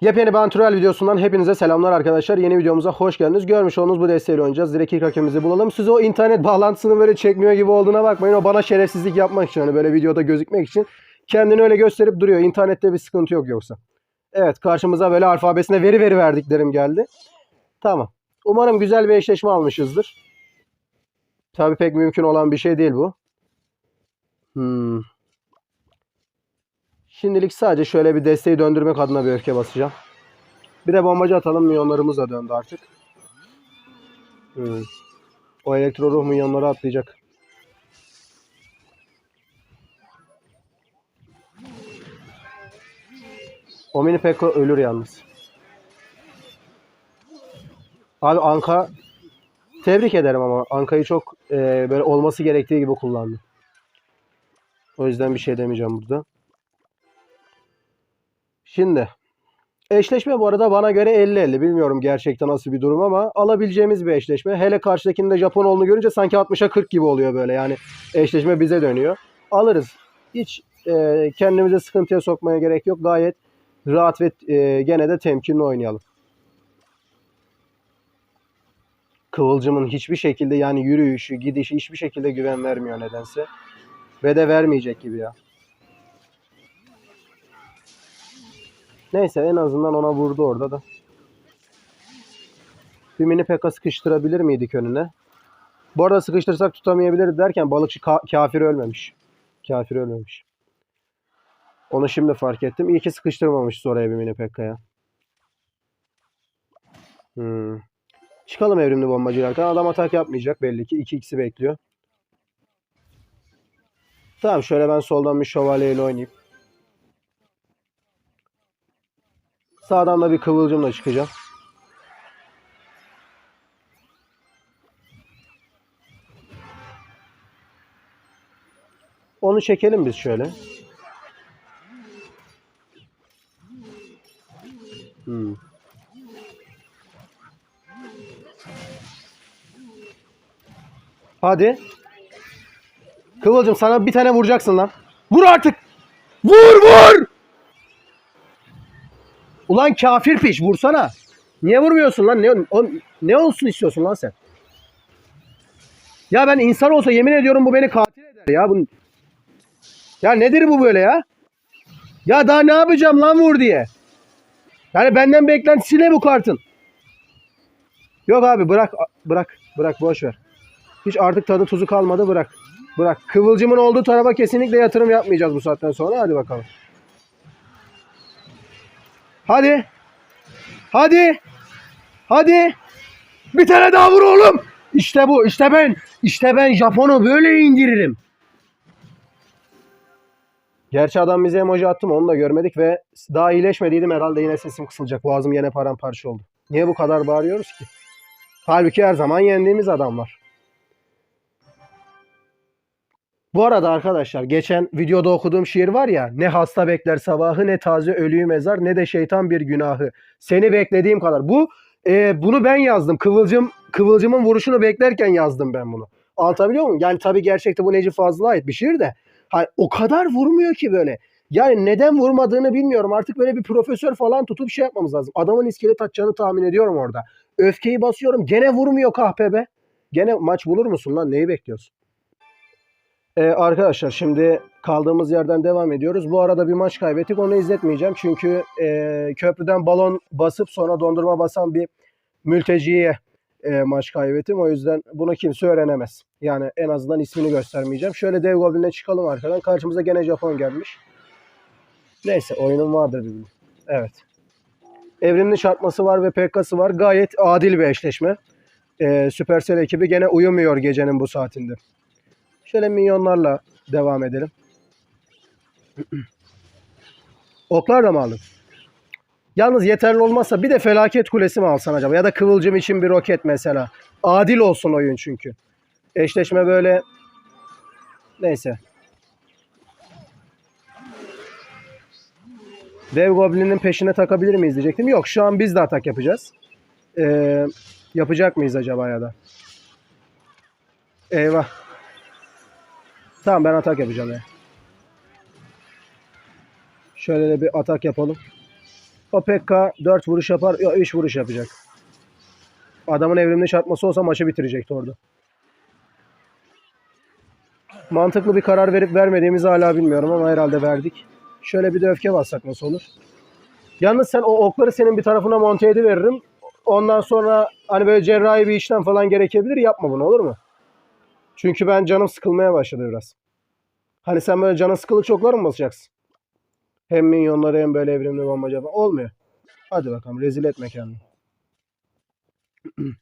Yepyeni bir antrenör videosundan hepinize selamlar arkadaşlar. Yeni videomuza hoş geldiniz. Görmüş olduğunuz bu desteğiyle oynayacağız. Direkt ilk hakemimizi bulalım. Siz o internet bağlantısını böyle çekmiyor gibi olduğuna bakmayın. O bana şerefsizlik yapmak için hani böyle videoda gözükmek için kendini öyle gösterip duruyor. İnternette bir sıkıntı yok yoksa. Evet karşımıza böyle alfabesine veri veri verdiklerim geldi. Tamam. Umarım güzel bir eşleşme almışızdır. Tabii pek mümkün olan bir şey değil bu. Hmm. Şimdilik sadece şöyle bir desteği döndürmek adına bir öfke basacağım. Bir de bombacı atalım. Milyonlarımız da döndü artık. Hmm. O elektro ruh milyonları atlayacak. O mini Pekko ölür yalnız. Abi Anka tebrik ederim ama Anka'yı çok e, böyle olması gerektiği gibi kullandı. O yüzden bir şey demeyeceğim burada. Şimdi eşleşme bu arada bana göre 50-50. Bilmiyorum gerçekten nasıl bir durum ama alabileceğimiz bir eşleşme. Hele karşıdakinde Japon olduğunu görünce sanki 60'a 40 gibi oluyor böyle. Yani eşleşme bize dönüyor. Alırız. Hiç e, kendimize sıkıntıya sokmaya gerek yok. Gayet rahat ve e, gene de temkinli oynayalım. Kıvılcımın hiçbir şekilde yani yürüyüşü, gidişi hiçbir şekilde güven vermiyor nedense. Ve de vermeyecek gibi ya. Neyse en azından ona vurdu orada da. Bir mini peka sıkıştırabilir miydik önüne? Bu arada sıkıştırsak tutamayabiliriz derken balıkçı ka- kafir ölmemiş. Kafir ölmemiş. Onu şimdi fark ettim. İyi ki sıkıştırmamışız oraya bir mini pekkaya. Hmm. Çıkalım evrimli bombacılardan. Adam atak yapmayacak belli ki. 2x'i bekliyor. Tamam şöyle ben soldan bir şövalyeyle oynayayım. Sağdan da bir kıvılcımla çıkacağım. Onu çekelim biz şöyle. Hmm. Hadi. Kıvılcım sana bir tane vuracaksın lan. Vur artık. Vur vur. Ulan kafir piş vursana. Niye vurmuyorsun lan? Ne, o- ne olsun istiyorsun lan sen? Ya ben insan olsa yemin ediyorum bu beni katil eder ya. Bu... Ya nedir bu böyle ya? Ya daha ne yapacağım lan vur diye. Yani benden beklentisi ne bu kartın? Yok abi bırak bırak bırak boş ver. Hiç artık tadı tuzu kalmadı bırak. Bırak. Kıvılcımın olduğu tarafa kesinlikle yatırım yapmayacağız bu saatten sonra. Hadi bakalım. Hadi. Hadi. Hadi. Bir tane daha vur oğlum. İşte bu. İşte ben. İşte ben Japon'u böyle indiririm. Gerçi adam bize emoji attı mı onu da görmedik ve daha iyileşmediydim herhalde yine sesim kısılacak. Boğazım yine paramparça oldu. Niye bu kadar bağırıyoruz ki? Halbuki her zaman yendiğimiz adamlar. Bu arada arkadaşlar geçen videoda okuduğum şiir var ya ne hasta bekler sabahı ne taze ölüyü mezar ne de şeytan bir günahı. Seni beklediğim kadar. Bu e, bunu ben yazdım. Kıvılcım Kıvılcımın vuruşunu beklerken yazdım ben bunu. Anlatabiliyor muyum? Yani tabii gerçekte bu Necip Fazıl'a ait bir şiir de. Hani o kadar vurmuyor ki böyle. Yani neden vurmadığını bilmiyorum. Artık böyle bir profesör falan tutup şey yapmamız lazım. Adamın iskelet atacağını tahmin ediyorum orada. Öfkeyi basıyorum. Gene vurmuyor kahpe be. Gene maç bulur musun lan? Neyi bekliyorsun? Ee, arkadaşlar şimdi kaldığımız yerden devam ediyoruz. Bu arada bir maç kaybettik. Onu izletmeyeceğim. Çünkü e, köprüden balon basıp sonra dondurma basan bir mülteciye e, maç kaybettim. O yüzden bunu kimse öğrenemez. Yani en azından ismini göstermeyeceğim. Şöyle dev goblin'e çıkalım arkadan. Karşımıza gene Japon gelmiş. Neyse oyunun vardır bir bildiğin. Evet. Evrimli çarpması var ve PK'sı var. Gayet adil bir eşleşme. E, Supercell ekibi gene uyumuyor gecenin bu saatinde. Şöyle minyonlarla devam edelim. Oklar da mı aldın? Yalnız yeterli olmazsa bir de felaket kulesi mi alsan acaba? Ya da kıvılcım için bir roket mesela. Adil olsun oyun çünkü. Eşleşme böyle neyse. Dev Goblin'in peşine takabilir miyiz diyecektim. Yok şu an biz de atak yapacağız. Ee, yapacak mıyız acaba ya da? Eyvah. Tamam ben atak yapacağım ya. Şöyle de bir atak yapalım. O Pekka 4 vuruş yapar. Yok 3 vuruş yapacak. Adamın evrimli çarpması olsa maçı bitirecekti orada. Mantıklı bir karar verip vermediğimizi hala bilmiyorum ama herhalde verdik. Şöyle bir de öfke bassak nasıl olur? Yalnız sen o okları senin bir tarafına monte ediveririm. Ondan sonra hani böyle cerrahi bir işlem falan gerekebilir. Yapma bunu olur mu? Çünkü ben canım sıkılmaya başladı biraz. Hani sen böyle canın sıkılık çoklar mı basacaksın? Hem minyonları hem böyle evrimli bombacı falan. Olmuyor. Hadi bakalım rezil etme kendini.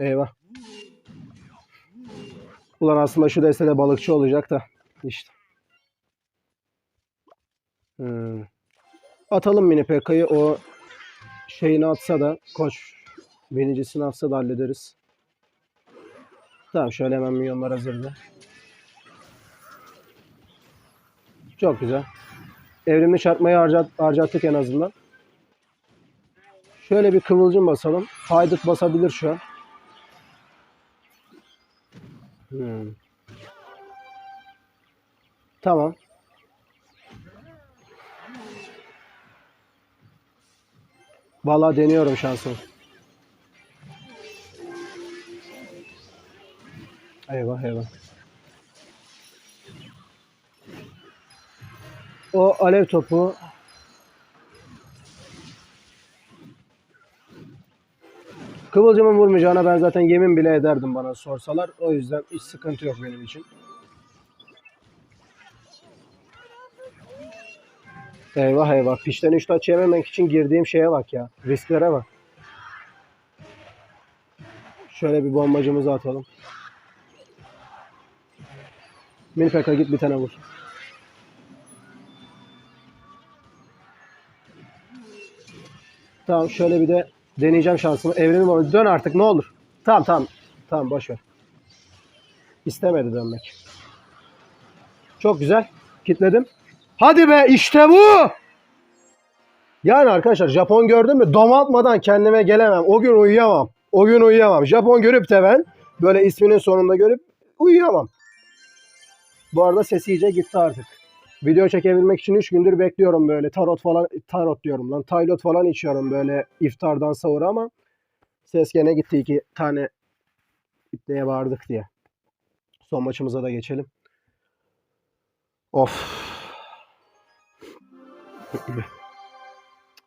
Eyvah. Ulan aslında şu destede balıkçı olacak da. işte. Hmm. Atalım mini Pekka'yı o şeyini atsa da koç binicisini atsa da hallederiz. Tamam şöyle hemen milyonlar hazırdı. Çok güzel. Evrimli çarpmayı harcat, harcattık en azından. Şöyle bir kıvılcım basalım. Haydut basabilir şu an. Hmm. Tamam. Vallahi deniyorum şansımı. Eyvah eyvah. O alev topu Kıvılcımın vurmayacağına ben zaten yemin bile ederdim bana sorsalar. O yüzden hiç sıkıntı yok benim için. Eyvah eyvah. Pişten üç taç yememek için girdiğim şeye bak ya. Risklere bak. Şöyle bir bombacımızı atalım. Mini Pekka git bir tane vur. Tamam şöyle bir de deneyeceğim şansımı. Evrimi bombacı. Dön artık ne olur. Tamam tamam. Tamam boş ver. İstemedi dönmek. Çok güzel. Kitledim. Hadi be işte bu. Yani arkadaşlar Japon gördüm mü domaltmadan kendime gelemem. O gün uyuyamam. O gün uyuyamam. Japon görüp de ben böyle isminin sonunda görüp uyuyamam. Bu arada sesi iyice gitti artık. Video çekebilmek için 3 gündür bekliyorum böyle tarot falan tarot diyorum lan. Taylot falan içiyorum böyle iftardan sahura ama ses gene gitti iki tane ipliğe bağırdık diye. Son maçımıza da geçelim. Of.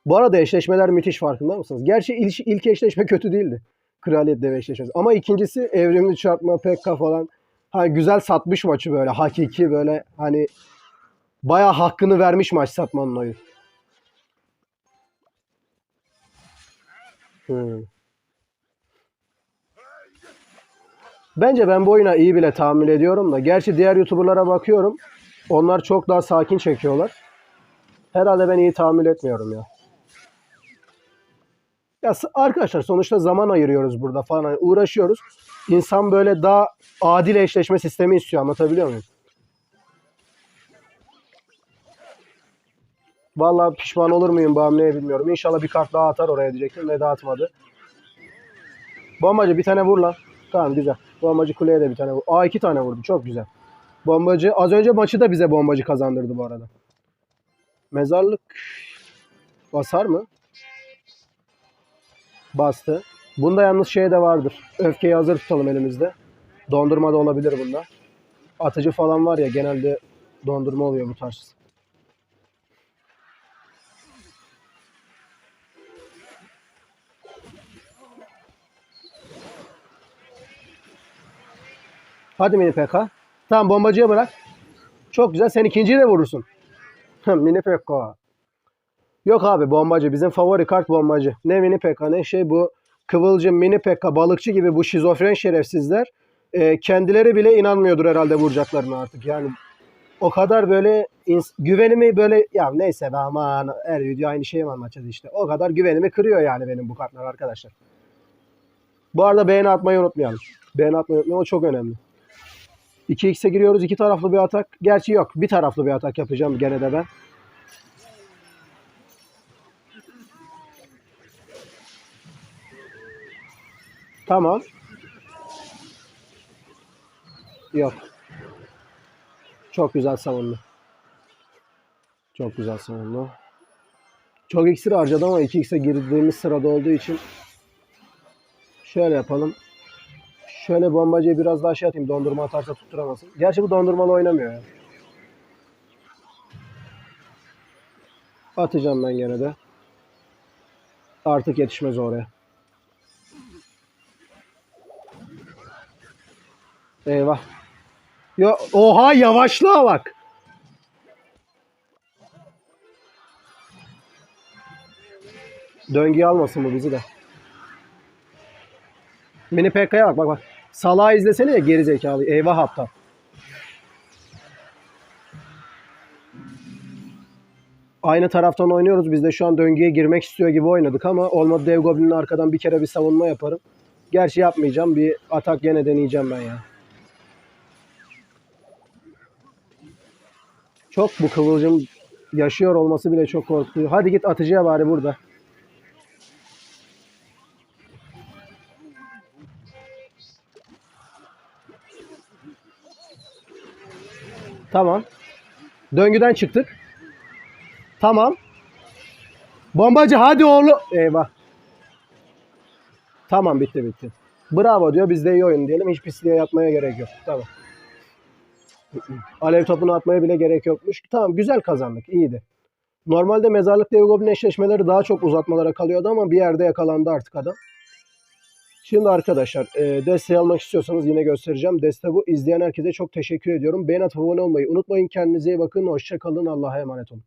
Bu arada eşleşmeler müthiş farkında mısınız? Gerçi ilk, ilk eşleşme kötü değildi. Kraliyet deve eşleşmesi. Ama ikincisi evrimli çarpma Pekka falan. Hani güzel satmış maçı böyle. Hakiki böyle hani bayağı hakkını vermiş maç satmanın oyu. Hmm. Bence ben bu oyuna iyi bile tahammül ediyorum da. Gerçi diğer YouTuber'lara bakıyorum. Onlar çok daha sakin çekiyorlar. Herhalde ben iyi tahammül etmiyorum ya. Ya arkadaşlar sonuçta zaman ayırıyoruz burada falan. Hani uğraşıyoruz. İnsan böyle daha adil eşleşme sistemi istiyor. Anlatabiliyor muyum? Vallahi pişman olur muyum bu hamleye bilmiyorum. İnşallah bir kart daha atar oraya diyecektim ve de atmadı. Bombacı bir tane vur lan. Tamam güzel. Bombacı kuleye de bir tane vur. Aa iki tane vurdu. Çok güzel. Bombacı az önce maçı da bize bombacı kazandırdı bu arada. Mezarlık basar mı? Bastı. Bunda yalnız şey de vardır. Öfkeyi hazır tutalım elimizde. Dondurma da olabilir bunda. Atıcı falan var ya genelde dondurma oluyor bu tarz. Hadi mini PK. Tamam bombacıya bırak. Çok güzel. Sen ikinciyi de vurursun. mini PK. Yok abi bombacı. Bizim favori kart bombacı. Ne mini PK ne şey bu. Kıvılcım, mini PK, balıkçı gibi bu şizofren şerefsizler e, kendileri bile inanmıyordur herhalde vuracaklarına artık. Yani o kadar böyle güvenimi böyle ya neyse be aman her video aynı şeyi anlatacağız işte. O kadar güvenimi kırıyor yani benim bu kartlar arkadaşlar. Bu arada beğeni atmayı unutmayalım. Beğeni atmayı unutmayalım. O çok önemli. 2x'e giriyoruz. iki taraflı bir atak. Gerçi yok. Bir taraflı bir atak yapacağım gene de ben. Tamam. Yok. Çok güzel savundu. Çok güzel savundu. Çok iksir harcadım ama 2x'e girdiğimiz sırada olduğu için şöyle yapalım. Şöyle bombacıyı biraz daha şey atayım. Dondurma atarsa tutturamasın. Gerçi bu dondurmalı oynamıyor ya. Atacağım ben gene de. Artık yetişmez oraya. Eyvah. Ya oha yavaşlığa bak. Döngüyü almasın bu bizi de. Mini PK'ya bak bak bak. Salağı izlesene ya geri zekalı. Eyvah hatta. Aynı taraftan oynuyoruz. Biz de şu an döngüye girmek istiyor gibi oynadık ama olmadı dev goblin'in arkadan bir kere bir savunma yaparım. Gerçi yapmayacağım. Bir atak gene deneyeceğim ben ya. Çok bu kıvılcım yaşıyor olması bile çok korkutuyor. Hadi git atıcıya bari burada. Tamam. Döngüden çıktık. Tamam. Bombacı hadi oğlum. Eyvah. Tamam bitti bitti. Bravo diyor. Biz de iyi oyun diyelim. Hiç pisliğe yatmaya gerek yok. Tamam. Alev topunu atmaya bile gerek yokmuş. Tamam güzel kazandık. iyiydi. Normalde mezarlık dev goblin eşleşmeleri daha çok uzatmalara kalıyordu ama bir yerde yakalandı artık adam. Şimdi arkadaşlar e, desteği almak istiyorsanız yine göstereceğim. Deste bu. İzleyen herkese çok teşekkür ediyorum. Beğen abone olmayı unutmayın. Kendinize iyi bakın. Hoşçakalın. Allah'a emanet olun.